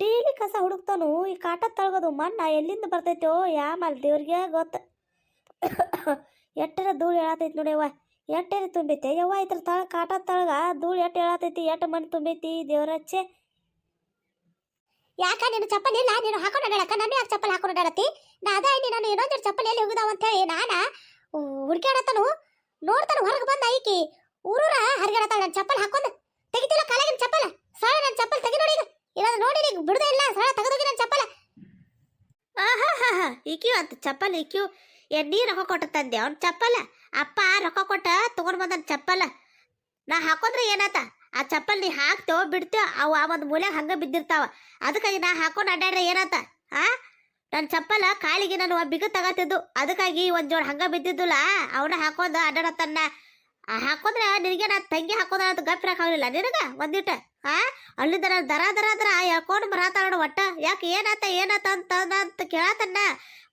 Daily ಕಸ ಹುಡುಕ್ತಾನು, ಈ ಕಾಟ ತಳಗೋದು ಮಣ್ಣ ಎಲ್ಲಿಂದ ಬರ್ತೈತೋ, ಯಾ ಮಲ್ ದೇವ್ರಿಗೆ ಗೊತ್ತ. ಎಟ್ಟರ ಧೂಳು ಹೇಳತೈತಿ ನೋಡಿ ಯವ್ವ. ಎಟ್ಟರೆ ತುಂಬೈತೆ ಯವ್ವ ಇದ್ರ ತಳ, ಕಾಟ ತಳಗ ಧೂಳು ಎಟ್ಟು ಹೇಳತೈತಿ ಎಟ್ಟು ಮಣ್ಣು ತುಂಬೈತಿ ದೇವ್ರಚ್ಚೆ ಯಾಕ, ನೀನು ಚಪ್ಪಲಿ ಇಲ್ಲ, ನೀನು ಹಾಕೊಂಡು ಅಡ್ಯಾಡಕ ನಾನು ಯಾಕೆ ಚಪ್ಪಲಿ ಹಾಕೊಂಡು ಅಡ್ಯಾಡತಿ ನಾ ಅದ ಐನಿ ನಾನು ಇನ್ನೊಂದು ಚಪ್ಪಲಿ ಎಲ್ಲಿ ಹೋಗಿದಾವ ಅಂತ ಹೇಳಿ ನಾನ ಹುಡುಕ್ಯಾಡತನು ನೋಡ್ತಾನ ಹೊರಗೆ ಬಂದ ಐಕಿ ಊರೂರ ಹರಿಗಾಡತಾಳ ನನ್ನ ಚಪ್ಪಲಿ ಹಾಕೊಂಡು ತೆಗಿತಿಲ್ಲ ಕಾಲಾಗಿನ ಚಪ್ಪಲ. ಸಾಳ ನನ್ನ ಚಪ್ಪಲಿ ತೆಗಿ ನೋಡಿ ಈಗ. ಇಲ್ಲಾಂದ್ರೆ ನೋಡಿ ಈಗ ಬಿಡುದೇ ಇಲ್ಲ ಸಳ ತೆಗೆದೋಗಿ ನನ್ನ ಚಪ್ಪಲ. ಆಹಾ ಇಕ್ಯೂ ಅಂತ ಚಪ್ಪಲ್, ಈಕ್ಯೂ ಎಣ್ಣಿ ರೊಕ್ಕ ಕೊಟ್ಟು ತಂದೆ. ಅವ್ನ ಚಪ್ಪಲ. ಅಪ್ಪ ರೊಕ್ಕ ಕೊಟ್ಟ ತಗೊಂಡ್ ಬಂದನ್ ಚಪ್ಪಲ. ನಾ ಹಾಕೊಂಡ್ರೆ ಏನಾತ? ಆ ಚಪ್ಪಲ್ ನೀ ಹಾಕ್ತೇವ ಬಿಡ್ತೇವ ಅವು ಆ ಒಂದು ಮೂಲ್ಯಾಗ ಹಂಗ ಬಿದ್ದಿರ್ತಾವ. ಅದಕ್ಕಾಗಿ ನಾ ಹಾಕೊಂಡು ಅಡ್ಡಾಡ್ರೆ ಏನಾತ? ಆ? ನನ್ನ ಚಪ್ಪಲ ಕಾಳಿಗೆ ನಾನು ಬಿಗ ತಗತಿದ್ದು. ಅದಕ್ಕಾಗಿ ಒಂದ್ ಜೋಡ್ ಹಂಗ ಬಿದ್ದಿದ್ದುಲ್ಲ ಅವನ ಹಾಕೊಂಡು ಅಡ್ಡಾಡತ್ತನ್ನ. ಆ ಹಾಕೋದ್ರೆ ನಿನಗೆ ನಾ ತಂಗಿ ಹಾಕೋದ್ರ ಅಂತ ಗಪ್ಪಿರ ಆಗಲಿಲ್ಲ. ನಿನಗ ಒಂದಿಟ ಆ? ಅಲ್ಲಿಂದ ನಾನು ದರ ದರ ದರ ಹೇಳ್ಕೊಂಡು ಬರತಾಳ ಒಟ್ಟ. ಯಾಕೆ ಏನಾತ ಏನಾತ ಅಂತ ಅಂತ ಕೇಳತನ್ನ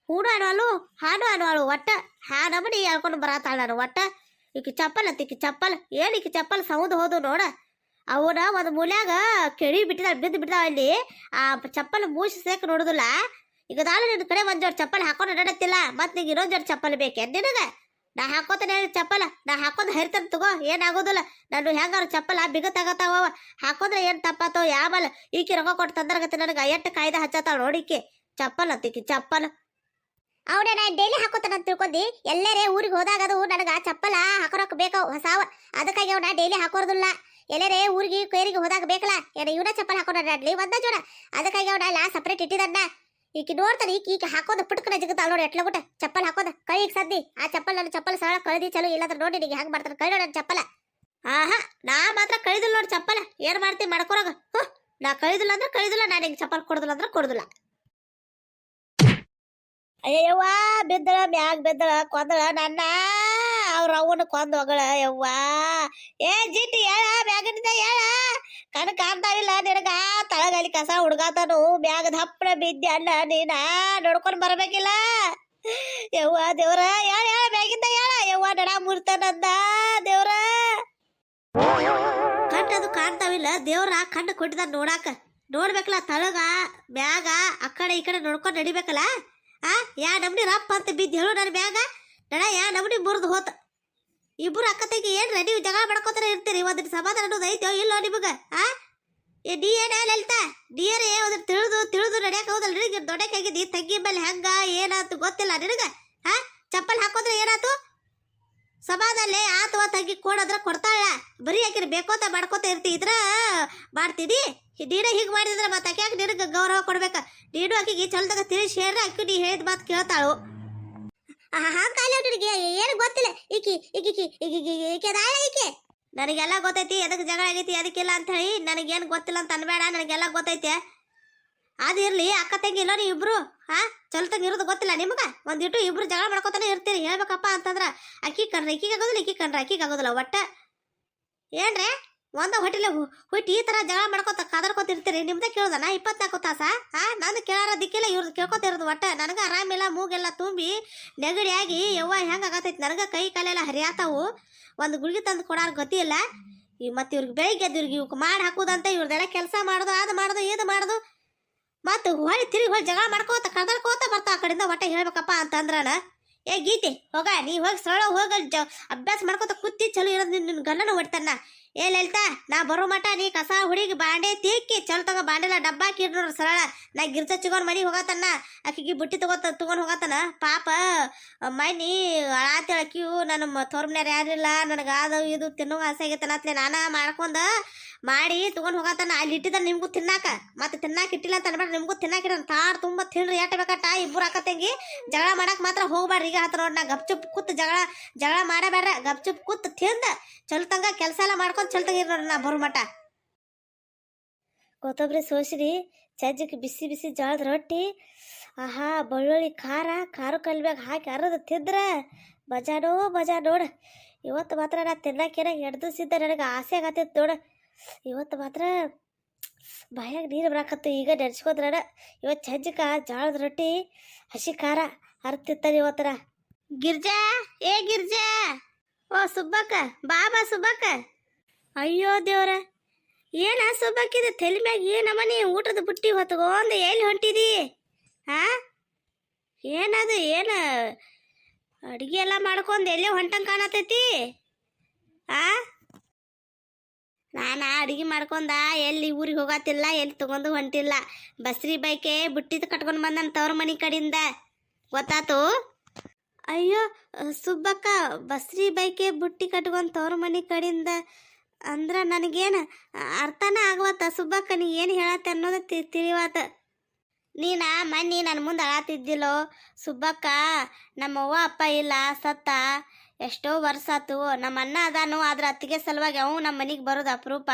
ಹೂಡು ಅನ್ನೋಳು ಹಾಡು ಅನ್ನೋಳು ಒಟ್ಟ. ಹಾ ನಮನಿ ಹೇಳ್ಕೊಂಡು ಬರತಾಳ ನಾನು ಒಟ್ಟ. ಈಕಿ ಚಪ್ಪಲ್ ಅಂತ, ಈಕಿ ಚಪ್ಪಲ್. ಏನು ಈಕಿ ಚಪ್ಪಲ್ ಸೌದು ಹೋದು ನೋಡ. ಅವನ ಒಂದು ಮೂಲ್ಯಾಗ ಕೆಳಿ ಬಿಟ್ಟಿದಾಳ, ಬಿದ್ದು ಬಿಟ್ಟಿದಾವ ಅಲ್ಲಿ. ಆ ಚಪ್ಪಲ್ ಮೂಸಿ ಸೇಕ್ ನೋಡುದಿಲ್ಲ. ಈಗ ನಾಳೆ ನಿನ್ನ ಕಡೆ ಒಂದ್ ಜೋಡ್ ಚಪ್ಪಲ್ ಹಾಕೊಂಡು ನಡತ್ತಿಲ್ಲ ಮತ್ತೆ ನಿಂಗೆ ಇನ್ನೊಂದ್ ಜೋಡ್ ಚಪ್ಪಲ್ ಬೇಕೆ? ನಿನಗ? ನಾ ಹಾಕೋತಾನೆ ಚಪ್ಪಲ. ನಾ ಹಾಕೋದ್ ಹರಿತಾನೆ ತಗೋ, ಏನಾಗೋದಿಲ್ಲ. ನಾನು ಹೆಂಗಾರು ಚಪ್ಪಲ ಬಿಗ ತಗತಾವ ಹಾಕೋದ್ರೆ ಏನು ತಪ್ಪಾತೋ ಯಾವಲ್ಲ ಈಕಿ ರೊಕ್ಕ ಕೊಟ್ಟು ತಂದರ್ಗತ್ತೆ ನನಗೆ ಎಟ್ಟು ಕಾಯ್ದೆ ಹಚ್ಚತ್ತಾವ ನೋಡಿಕೆ ಚಪ್ಪಲ್ ಅಂತಿಕಿ ಚಪ್ಪಲ್. ಅವನೇ ನಾನು ಡೈಲಿ ಹಾಕೋತಾನ ಅಂತ ತಿಳ್ಕೊಂಡಿ. ಎಲ್ಲರೇ ಊರಿಗೆ ಹೋದಾಗ ಅದು ನನಗೆ ಚಪ್ಪಲ ಹಾಕೋರಕ್ಕೆ ಬೇಕು ಹೊಸಾವ. ಅದಕ್ಕಾಗಿ ಅವನ ಡೈಲಿ ಹಾಕೋರ್ದಿಲ್ಲ. ಎಲ್ಲರೇ ಊರಿಗೆ, ಕೇರಿಗೆ ಹೋದಾಗ ಬೇಕಲ್ಲ? ಏನ ಇವನ ಚಪ್ಪಲ್ ಹಾಕೊಂಡ್ರಿ ಒಂದ ಜೋಡ. ಅದಕ್ಕಾಗಿ ಅವನ ಲಾ ಸಪ್ರೇಟ್ ಇಟ್ಟಿದನ್ನ ಈಕಿ ನೋಡ್ತಾನೆ ಈಕಿ ಈಕಿ ಹಾಕೋದು ಪುಟ್ಕನ ಜಿಗತಾಳ ನೋಡಿ ಎಟ್ಲ ಗುಟ ಚಪ್ಪಲ್ ಹಾಕೋದ. ಕೈಗೆ ಸದ್ದಿ, ಆ ಚಪ್ಪಲ್ ನನ್ನ ಚಪ್ಪಲ್ ಸರಳ ಕಳ್ದಿ ಚಲೋ, ಇಲ್ಲಾಂದ್ರೆ ನೋಡಿ ನಿಗೆ ಹೆಂಗ್ ಮಾಡ್ತಾನೆ ಕೈ ನೋಡಿ ಚಪ್ಪಲ. ಆಹಾ, ನಾ ಮಾತ್ರ ಕಳಿದಿಲ್ಲ ನೋಡಿ ಚಪ್ಪಲ. ಏನ್ ಮಾಡ್ತಿ ಮಾಡ್ಕೊರೋಗ ನಾ ಕಳಿದಿಲ್ಲ ಅಂದ್ರೆ ಕಳಿದಿಲ್ಲ, ನಾನು ಹಿಂಗೆ ಚಪ್ಪಲ್ ಕೊಡುದಿಲ್ಲ ಅಂದ್ರೆ ಕೊಡುದಿಲ್ಲ. ಅಯ್ಯವ್ವ ಬಿದ್ದಳ, ಮ್ಯಾಗ ಬಿದ್ದಳ, ಕೊಂದಳ, ನನ್ನ ಅವ್ರ ಅವನ ಕೊಂದ್ ಮಗಳ ಯವ್ವ. ಏ ಜಿಟ್ಟಿ ಹೇಳ ಮ್ಯಾಗನಿಂದ ಹೇಳ. ಕಣ್ ಕಾಣ್ತಾವಿಲ್ಲ ನಿನಗ, ತಳಗಲಿ ಕಸ ಹುಡ್ಗಾತನು ಮ್ಯಾಗ ದಪ್ಪಳ ಬಿದ್ದೆ ಅಣ್ಣ ನೀನ, ನೋಡ್ಕೊಂಡ್ ಬರಬೇಕಿಲ್ಲ. ಯವ್ವ ದೇವ್ರ, ಹೇಳ ಹೇಳ ಮ್ಯಾಗಿಂದ ಹೇಳ. ಯವ್ವ ನಡ ಮುರ್ತಾನಂದ ದೇವ್ರ. ಕಣ್ಣು ಅದು ಕಾಣ್ತಾವಿಲ್ಲ ದೇವ್ರ ಕಣ್ಣು ಕೊಟ್ಟಿದ ನೋಡಾಕ. ನೋಡ್ಬೇಕಲ್ಲ ತಳಗ ಮ್ಯಾಗ ಆ ಕಡೆ ಈ ಕಡೆ ನೋಡ್ಕೊಂಡು ನಡಿಬೇಕಲ್ಲ. ಆ, ಯಾ ನಮ್ನಿ ರಪ್ಪ ಅಂತ ಬಿದ್ದು ಹೇಳು ನನ್ನ ಮ್ಯಾಗ ನಡ ಯಾ ನಮ್ನಿ ಮುರಿದು ಹೋತ. ಇಬ್ರು ಅಕ್ಕ ತಂಗಿ ಏನ್ ನೀವು ಜಗಳ ಮಾಡ್ಕೋತಾರ ಇರ್ತೀರಿ. ಒಂದ್ರ ಸಮಾಧಾನ ಅನ್ನೋದು ಐತೋ ಇಲ್ಲೋ ನಿಮಗ, ಆ? ಏ ಡಿ ಏನ ಲಲಿತಾ? ಡಿ ಏನ ಏ ಒಂದ್ ತಿಳಿದು ತಿಳಿದು ನಡೆಯಕ್ಕೆ ಹೋದಲ್ಲ ನಿನಗೆ? ದೊಡ್ಡಕ್ಕಾಗಿದ್ದಿ ತಂಗಿ ಮೇಲೆ ಹೆಂಗ ಏನಾತು ಗೊತ್ತಿಲ್ಲ ನಿನಗೆ ಹಾ ಚಪ್ಪಲ್ ಹಾಕೋದ್ರೆ ಏನಾತು ಸಮಾಧಾನ ಆತವ ತಂಗಿ ಕೊಡೋದ್ರ ಕೊಡ್ತಾಳ. ಬರೀ ಹಾಕಿರಿ ಬೇಕೋತ ಮಾಡ್ಕೋತ ಇರ್ತಿ, ಇದ್ರ ಮಾಡ್ತೀನಿ. ನೀನ ಹೀಗೆ ಮಾಡಿದ್ರ ಮತ್ತೆ ನಿನಗ ನಿನಗೆ ಗೌರವ ಕೊಡ್ಬೇಕ? ನೀನು ಆಕಿಗೆ ಚಲ್ದಾಗ ತಿಳಿಸಿ ಹೇಳ್ರ, ಆಕೆ ನೀ ಹೇಳಿದ ಮಾತು ಕೇಳ್ತಾಳು. ಹಾಕಾಲ ನಿನಗೆ ಏನು ಗೊತ್ತಿಲ್ಲ. ಈಕಿ ಈಕಿ ಈಕಿ, ಈಕೆ ದಾಳ ಈಕೆ ನನಗೆಲ್ಲ ಗೊತ್ತೈತಿ ಎದಕ್ಕೆ ಜಗಳ ಆಗೈತಿ ಅದಕ್ಕಿಲ್ಲ ಅಂತ ಹೇಳಿ ನನಗೇನು ಗೊತ್ತಿಲ್ಲ ಅಂತ ಅನ್ಬೇಡ, ನನಗೆಲ್ಲ ಗೊತ್ತೈತೆ. ಅದಿರ್ಲಿ ಅಕ್ಕ ತಂಗಿ ಇಲ್ಲೋ ನೀವು ಇಬ್ರು? ಹಾ ಚಲ್ತಂಗ ಇರೋದು ಗೊತ್ತಿಲ್ಲ ನಿಮ್ಗೆ? ಒಂದಿಟ್ಟು ಇಬ್ರು ಜಗಳ ಮಾಡ್ಕೊತಾನೆ ಇರ್ತೀರಿ, ಹೇಳ್ಬೇಕಪ್ಪ ಅಂತಂದ್ರ. ಅಕ್ಕಿ ಕಣ್ರ, ಅಕ್ಕಿಗೆ ಆಗೋದಿಲ್ಲ ಇಕ್ಕಿ ಕಣ್ರ, ಅಕ್ಕಿಗೆ ಆಗೋದಿಲ್ಲ, ಒಟ್ಟ. ಏನ್ರೆ? ಒಂದ ಹೋಟೆಲ್ ಹುಟ್ಟಿ ಈ ತರ ಜಗಳ ಮಾಡ್ಕೊತ ಕಾದರ್ಕೋತಿರ್ತೀರಿ ನಿಮ್ದೇ ನಾ ಇಪ್ಪತ್ನಾಲ್ಕು ತಾಸ? ಹಾ ನಾನು ಕೇಳಾರ ದಿಕ್ಕಿಲ್ಲ ಇವ್ರದ್ದು ಕೇಳ್ಕೊತಿರೋದು ಒಟ್ಟ. ನನಗ ಆರಾಮಿಲ್ಲ, ಮೂಗೆಲ್ಲ ತುಂಬಿ ನೆಗಡಿ ಆಗಿ ಯವ್ವ ಹೆಂಗ ಆಗತೈತಿ? ನನಗೆ ಕೈ ಕಾಲೆಲ್ಲ ಹರಿಯಾತಾವು. ಒಂದು ಗುಳಿಗೆ ತಂದು ಕೊಡಾರ ಗತಿ ಇಲ್ಲ. ಈ ಮತ್ತೆ ಇವ್ರಿಗೆ ಬೆಳಿಗ್ಗೆ ಇವ್ರಿಗೆ ಇವಕ್ಕೆ ಮಾಡಿ ಹಾಕುದಂತ ಇವ್ರದೆಲ್ಲ ಕೆಲಸ ಮಾಡೋದು ಅದು ಮಾಡೋದು ಇದು ಮಾಡೋದು. ಮತ್ತು ಹೊಳಿ ತಿರುಗಿ ಹೊಳಿ ಜಗಳ ಮಾಡ್ಕೋತ ಕದರ್ಕೋತ ಬರ್ತಾ ಆ ಕಡೆಯಿಂದ ಒಟ್ಟ ಹೇಳ್ಬೇಕಪ್ಪ ಅಂತಂದ್ರಣ ಏ ಗೀತೆ, ಹೋಗ, ನೀ ಹೋಗಿ ಸರಳ ಹೋಗ ಅಭ್ಯಾಸ ಮಾಡ್ಕೋತ ಕುತ್ತಿ ಚಲೋ ಇರೋದು ನಿನ್ನ ಗಂಡನ ಹೊಡ್ತಾನ. ಏ ಲಲಿತಾ, ನಾ ಬರೋ ಮಟ ನೀ ಕಸ, ಹುಡುಗಿ, ಬಾಂಡೆ ತೀಕಿ ಚಲೋ ತಗೋ, ಬಾಂಡೆಲ್ಲ ಡಬ್ಬ ಹಾಕಿ ನೋಡ್ರಿ ಸರಳ. ನಾ ಗಿರ್ಜ ಚಿಗೋನ್ ಮನೆಗೆ ಹೋಗತನ ಆಕಿಗೆ ಬುಟ್ಟಿ ತಗೋತ, ತಗೊಂಡ್ ಹೋಗತನ. ಪಾಪ, ಮನಿ ಅಳಾತಿಳಕಿವು ನನ್ನ ತೋರ್ಮನ್ಯಾರ ಯಾರಿಲ್ಲ. ನನಗೆ ಅದು ಇದು ತಿನ್ನೋ ಆಸೆ ಆಗೈತನ ಅತ್ಲೆ ನಾನ ಮಾಡ್ಕೊಂಡ ಮಾಡಿ ತಗೊಂಡ್ ಹೋಗತನ. ಅಲ್ಲಿ ಇಟ್ಟಿದ ನಿಮ್ಗೂ ತಿನ್ನಾಕ. ಮತ್ತೆ ತಿನ್ನಾಕ ಇಟ್ಟಿಲ್ಲ ಅಂತ ಅನ್ಬೇಡ ನಿಮ್ಗೂ ತಿನ್ನಾಕ ಇಡೋಣ. ತಾಡ್ ತುಂಬ ತಿನ್ರಿ ಎಟ್ಟ ಬೇಕಟ್ಟ? ಇಬ್ಬರು ಅಕ್ಕ ತಂಗಿ. ಜಗಳ ಮಾಡಕ್ ಮಾತ್ರ ಹೋಗ್ಬಾರ್ರಿ ಈಗ ಹತ್ರ ನೋಡಿ, ನಾ ಗಪ್ಚುಪ್ ಕೂತ್ ಜಗಳ ಜಗಳ ಮಾಡಬೇಡ್ರ. ಗಪ್ಚುಪ್ ಕೂತ್ ತಿಂದ ಚಲ್ತಂಗ ಕೆಲಸ ಎಲ್ಲ ಮಾಡ್ಕೊಂಡ್ ಚಲ್ತಂಗ ಇರ್ ನೋಡ್ರಿ ನಾ ಬರೋ ಮಠ. ಕೊತ್ತಂಬರಿ ಸೋಸಿರಿ, ಚಜ್ಜಿಗೆ ಬಿಸಿ ಬಿಸಿ ಜಳದ ರೊಟ್ಟಿ, ಆಹಾ ಬೆಳ್ಳುಳ್ಳಿ ಖಾರ ಖಾರ ಕಲ್ಬ್ಯಾಗ ಹಾಕಿ ಅರದು ತಿಂದ್ರ ಬಜಾನೋ ಬಜಾ ನೋಡ. ಇವತ್ತು ಮಾತ್ರ ನಾ ತಿನ್ನಕೇನ ಎಡ್ದು ನನಗೆ ಆಸೆ ಆಗತ್ತಿತ್ತು ನೋಡ. ಇವತ್ತು ಮಾತ್ರ ಬಾಯಾಗ ನೀರು ಬರಾಕತ್ತು ಈಗ ನೆನ್ಸ್ಕೋದ್ರ ಇವತ್ತು ಚಜ್ಜಿಕ ಜೋಳದ ರೊಟ್ಟಿ, ಹಸಿ ಖಾರ ಹರಿತಿತ್ತಾನೆ ಇವತ್ತರ ಗಿರ್ಜಾ, ಏ ಗಿರ್ಜಾ, ಓ ಸುಬ್ಬಕ್ಕ ಬಾಬಾ ಸುಬ್ಬಕ್ಕ. ಅಯ್ಯೋ ದೇವ್ರ, ಏನ ಸೊಬಾಕಿದ ತಲೆ ಮ್ಯಾಗ ಏನಮ್ಮನಿ ಊಟದ ಬುಟ್ಟಿ ಹೊತ್ಕೊಂಡ್ ಎಲ್ಲಿ ಹೊಂಟಿದಿ? ಹಾ ಏನದು, ಏನ ಅಡಿಗೆ ಎಲ್ಲ ಮಾಡ್ಕೊಂಡು ಎಲ್ಲಿ ಹೊಂಟಂಗ್ ಕಾಣತೈತಿ? ಆ? ನಾನು ಅಡಿಗೆ ಮಾಡ್ಕೊಂಡ ಎಲ್ಲಿ ಊರಿಗೆ ಹೋಗತ್ತಿಲ್ಲ, ಎಲ್ಲಿ ತಗೊಂಡು ಹೊಂಟಿಲ್ಲ. ಬಸ್ರಿ ಬೈಕೆ ಬುಟ್ಟಿದ ಕಟ್ಕೊಂಡು ಬಂದ ತವ್ರ ಮನಿ ಕಡೆಯಿಂದ ಗೊತ್ತಾತು? ಅಯ್ಯೋ, ಸುಬ್ಬಕ್ಕ, ಬಸ್ರಿ ಬೈಕೆ ಬುಟ್ಟಿ ಕಟ್ಕೊಂಡು ತವ್ರ ಮನಿ ಕಡೆಯಿಂದ ಅಂದ್ರ ನನಗೇನ ಅರ್ಥನ ಆಗವತ್ತ? ಸುಬ್ಬಕ್ಕ, ನೀ ಏನು ಹೇಳತ್ತೆ ಅನ್ನೋದು ತಿ- ತಿಳಿವಾತ ನೀನ ಮನ್ನಿ ನನ್ನ ಮುಂದೆ ಅಳತಿದ್ದಿಲ್ಲೋ? ಸುಬ್ಬಕ್ಕ ನಮ್ಮವ್ವ ಅಪ್ಪ ಇಲ್ಲ, ಸತ್ತ. ಎಷ್ಟೋ ವರ್ಷ ಆತು, ನಮ್ಮ ಅಣ್ಣ ಅದಾನು, ಆದ್ರೆ ಅತ್ತಿಗೆ ಸಲುವಾಗಿ ಅವು ನಮ್ಮ ಮನೆಗೆ ಬರೋದು ಅಪರೂಪ.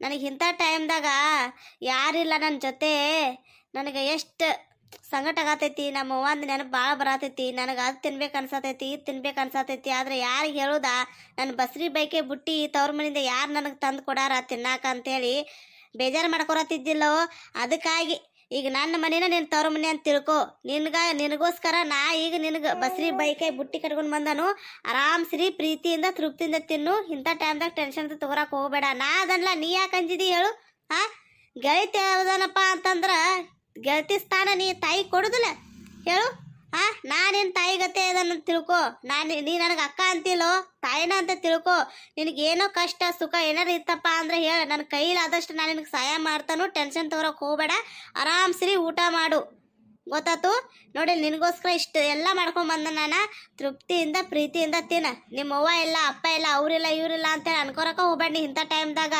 ನನಗೆ ಇಂಥ ಟೈಮ್ದಾಗ ಯಾರಿಲ್ಲ ನನ್ನ ಜೊತೆ. ನನಗೆ ಎಷ್ಟು ಸಂಕಟ ಆಗತೈತಿ, ನಮ್ಮ ಅವ್ವಂದು ನೆನಪು ಭಾಳ ಬರತೈತಿ, ನನಗೆ ಅದು ತಿನ್ಬೇಕು ಅನ್ಸತೈತಿ, ಇದು ತಿನ್ಬೇಕು ಅನ್ಸತೈತಿ, ಆದ್ರೆ ಯಾರಿಗೆ ಹೇಳುದ ನನ್ನ ಬಸ್ರಿ ಬೈಕೆ ಬುಟ್ಟಿ ತವ್ರ ಮನಿಂದ ಯಾರು ನನಗೆ ತಂದು ಕೊಡಾರ ತಿನ್ನಾಕ ಅಂತೇಳಿ ಬೇಜಾರು ಮಾಡ್ಕೊರತಿದ್ದಿಲ್ಲೋ ಅದಕ್ಕಾಗಿ ಈಗ ನನ್ನ ಮನೇನ ನಿನ್ ತವ್ರ ಮನೆ ಅಂತ ತಿಳ್ಕೊ, ನಿನ್ಗ ನಿನಗೋಸ್ಕರ ನಾ ಈಗ ನಿನಗೆ ಬಸ್ರಿ ಬೈಕೆ ಬುಟ್ಟಿ ಕಟ್ಕೊಂಡು ಬಂದನು ಆರಾಮ್ಸ್ರಿ ಪ್ರೀತಿಯಿಂದ ತೃಪ್ತಿಯಿಂದ ತಿನ್ನು, ಇಂಥ ಟೈಮ್ದಾಗ ಟೆನ್ಷನ್ ತಗೋರಕ್ ಹೋಗ್ಬೇಡ, ನಾ ಅದನ್ನ ನೀ ಯಾಕೆ ಅಂಜಿದಿ ಹೇಳು ಹಾ ಗೆಳತಿ ಅದನಪ್ಪ ಅಂತಂದ್ರ ಗೆಳತಿ ಸ್ಥಾನ ನೀ ತಾಯಿ ಕೊಡುದಿಲ್ಲ. ಹೇಳು. ಆ, ನಾನೇನ್ ತಾಯಿ ಗತೆ ಅದನ್ನ ತಿಳ್ಕೊ? ನಾನು, ನೀ ನನಗೆ ಅಕ್ಕ ಅಂತಿಲ್ಲೋ? ತಾಯಿನ ಅಂತ ತಿಳ್ಕೊ? ನಿನಗೆ ಏನೋ ಕಷ್ಟ, ಸುಖ ಏನಾರ ಇತ್ತಪ್ಪ ಅಂದ್ರೆ ಹೇಳ. ನನ್ನ ಕೈಲಾದಷ್ಟು ನಾನು ನಿನಗೆ ಸಹಾಯ ಮಾಡ್ತಾನು ಟೆನ್ಷನ್ ತಗೋರಕ್ ಹೋಗ್ಬೇಡ. ಆರಾಮ್ಸ್ರಿ, ಊಟ ಮಾಡು. ಗೊತ್ತಾತು? ನೋಡಿ, ನಿನಗೋಸ್ಕರ ಇಷ್ಟು ಎಲ್ಲ ಮಾಡ್ಕೊಂಡ್ಬಂದ ನಾನು. ತೃಪ್ತಿಯಿಂದ, ಪ್ರೀತಿಯಿಂದ ತಿನ್ನ. ನಿಮ್ಮ ಅವ್ವ ಇಲ್ಲ, ಅಪ್ಪ ಇಲ್ಲ, ಅವರಿಲ್ಲ, ಇವರಿಲ್ಲ ಅಂತೇಳಿ ಅನ್ಕೊರಕ ಹೋಗ್ಬೇಡಿ ಇಂಥ ಟೈಮ್ದಾಗ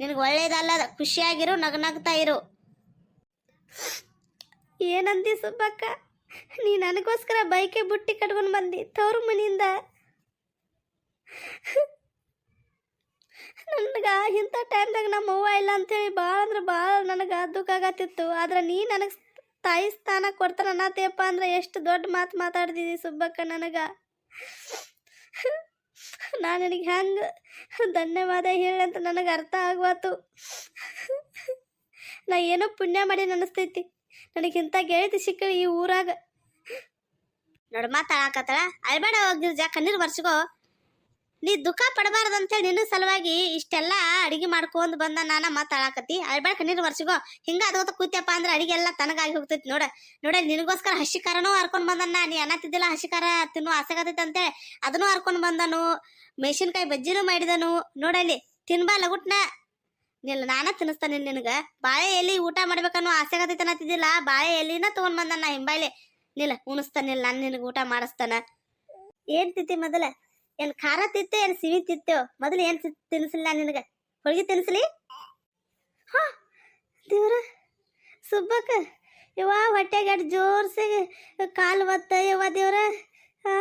ನಿನಗೆ ಒಳ್ಳೇದಲ್ಲ ಖುಷಿಯಾಗಿರು, ನಗ್ನಗ್ತಾ ಇರು. ಏನಂದಿ ಸುಬ್ಬಕ್ಕ? ನೀ ನನಗೋಸ್ಕರ ಬೈಕೆ ಬುಟ್ಟಿ ಕಟ್ಕೊಂಡು ಬಂದಿ ತವ್ರ ಮನೆಯಿಂದ? ನನಗ ಇಂಥ ಟೈಮ್ದಾಗ ನಮ್ಮ ಅವ್ವ ಇಲ್ಲ ಅಂತೇಳಿ ಭಾಳ ಅಂದ್ರೆ ಭಾಳ ನನಗೆ ದುಃಖ ಆಗತ್ತಿತ್ತು. ಆದ್ರೆ ನೀ ನನಗೆ ತಾಯಿ ಸ್ಥಾನ ಕೊಡ್ತಾನ ಅನ್ನತೇಪ್ಪ ಅಂದ್ರೆ ಎಷ್ಟು ದೊಡ್ಡ ಮಾತು ಮಾತಾಡ್ತಿದ್ದಿ ಸುಬ್ಬಕ್ಕ ನನಗೆ? ನಾನು ನಿನಗೆ ಹೆಂಗೆ ಧನ್ಯವಾದ ಹೇಳಿ ಅಂತ ನನಗೆ ಅರ್ಥ ಆಗ್ವಾತು. ನಾ ಏನೋ ಪುಣ್ಯ ಮಾಡಿ ಅನಿಸ್ತೈತಿ ನನಗಿಂತ ಗೆಳತಿ ಸಿಕ್ಕ ಈ ಊರಾಗ. ನೋಡು ಮಾತಾಡಕತ್ತಾಳ ಅಳ್ಬೇಡ ಹೋಗಿರ್ಜ ಕಣ್ಣೀರು ಬರ್ಸ್ಕೋ ನೀ ದುಃಖ ಪಡಬಾರ್ದು ಅಂತೇಳಿ ನಿನ್ನ ಸಲುವಾಗಿ ಇಷ್ಟೆಲ್ಲ ಅಡಿಗೆ ಮಾಡ್ಕೊಂಡು ಬಂದ ನಾನ ಮಾತಾಡಕತ್ತಿ ಅಳ್ಬೇಡ ಕಣ್ಣೀರು ವರ್ಷಗೋ ಹಿಂಗ ಅದೋತ ಕೂತ್ಯಪ್ಪ ಅಂದ್ರೆ ಅಡಿಗೆ ಎಲ್ಲ ತನಗಾಗಿ ಹೋಗ್ತೈತಿ ನೋಡ. ನೋಡ ನಿನಗೋಸ್ಕರ ಹಸಿಕಾರನೂ ಹರ್ಕೊಂಡು ಬಂದನ್ನ ನೀ ಅನ್ನ ತಿದ್ದಿಲ್ಲ ಹಸಿಕಾರ ತಿನ್ನು ಆಸೆಗತೈತಿ ಅಂತೇಳಿ ಅದನ್ನು ಹರ್ಕೊಂಡು ಬಂದನು. ಮೆಣಸಿನ್ಕಾಯಿ ಬಜ್ಜಿನೂ ಮಾಡಿದನು. ನೋಡಲ್ಲಿ ತಿನ್ಬಾ ಲಗುಟ್ನ. ನಿಲ್ಲ ನಾನ ತಿನ್ನಿಸ್ತಾನೆ ನಿನಗೆ. ಬಾಳೆ ಎಲ್ಲಿ ಊಟ ಮಾಡ್ಬೇಕನ್ನೋ ಆಸೆ ಆಗತೈತೆ ಬಾಳೆ ಎಲ್ಲಿನ ತಗೊಂಡ್ ಬಂದ ನಾ ನಿಲ್ಲ ಉಣಿಸ್ತಾನಿಲ್ಲ ನಾನು ನಿನಗೆ ಊಟ ಮಾಡಿಸ್ತಾನ. ಏನ್ ತಿತ್ತಿ ಮೊದಲ? ಏನ್ ಖಾರ ತಿತ್ತೆ ಏನ್ ಸಿಹಿ ತಿತ್ತೋ ಮೊದಲು ಏನ್ ತಿನ್ಸಿಲ್ಲ ನಿನಗೆ? ಹೋಳಿಗೆ ತಿನ್ಸ್ಲಿ? ಹಾ, ದೇವ್ರ, ಸುಬ್ಬಕ್ಕ ಇವ ಹೊಟ್ಟೆಗೆ ಅಡ್ ಜೋರ್ಸಿ ಕಾಲು ಒತ್ತ, ಯವ್ವ ದೇವ್ರ. ಹಾ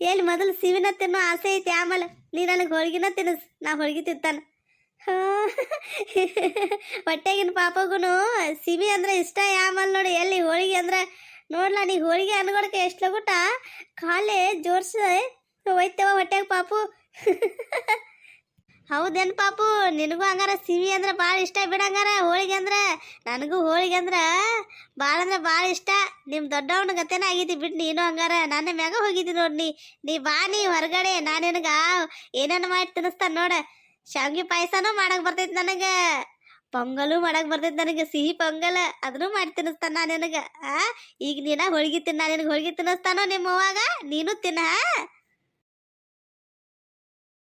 ಎಲ್ಲಿ ಮೊದಲು ಸಿವಿನ ತಿನ್ನೋ ಆಸೆ ಐತಿ, ಆಮೇಲೆ ನೀ ನನಗೆ ಹೋಳಿಗೆನ ತಿನ್ನಿಸ್ ನಾ ಹೋಳಿಗೆ ತಿಂತಾನ. ಹೊಟ್ಟೆಗಿನ ಪಾಪಗುನು ಸಿಮಿ ಅಂದ್ರೆ ಇಷ್ಟ, ಯಾಮಲ್ ನೋಡಿ ಎಲ್ಲಿ ಹೋಳಿಗೆ ಅಂದ್ರೆ, ನೋಡ್ಲಾ ನೀ ಹೋಳಿಗೆ ಅನ್ಕೊಳಕ್ಕೆ ಎಷ್ಟು ಲಗುಟ, ಕಾಲೇ ಜೋರ್ಸ ಹೋಯ್ತವ ಹೊಟ್ಟೆಗೆ ಪಾಪು. ಹೌದೇನು ಪಾಪು, ನಿನಗೂ ಹಂಗಾರ ಸಿಮಿ ಅಂದ್ರೆ ಭಾಳ ಇಷ್ಟ ಬಿಡಂಗಾರ ಹೋಳಿಗೆ ಅಂದ್ರೆ. ನನಗೂ ಹೋಳಿಗೆ ಅಂದ್ರೆ ಭಾಳ ಅಂದ್ರೆ ಭಾಳ ಇಷ್ಟ. ನಿಮ್ಮ ದೊಡ್ಡವನ ಗತೆನ ಆಗಿದ್ದಿ ಬಿಡ್ ನೀನು ಹಂಗಾರ. ನನ್ನ ಮ್ಯಾಗ ಹೋಗಿದ್ದಿ ನೋಡಿ ನೀ. ನೀ ಬಾ ನೀ ಹೊರಗಡೆ, ನಾನು ನಿನಗ ಏನೇನು ಮಾಡಿ ತಿನ್ನಿಸ್ತಾನ ನೋಡ. ಶಾವ್ಗಿ ಪಾಯಸನೂ ಮಾಡಕ್ ಬರ್ತೈತಿ ನನಗೆ. ಪೊಂಗಲು ಮಾಡಕ್ ಬರ್ತೈತಿ ನನಗೆ, ಸಿಹಿ ಪೊಂಗಲ್ ಅದನ್ನು ಮಾಡಿ ತಿನ್ನಿಸ್ತಾನ ನಾನು ನಿನಗ. ಆ, ಈಗ ನೀನ ಹೋಳಿಗೆ ತಿನ್ನ, ನಿನಗೆ ಹೋಳಿಗೆ ತಿನ್ನಿಸ್ತಾನೋ ನಿಮ್ಮ ಅವ್ವಾಗ ನೀನು ತಿನ್ನ?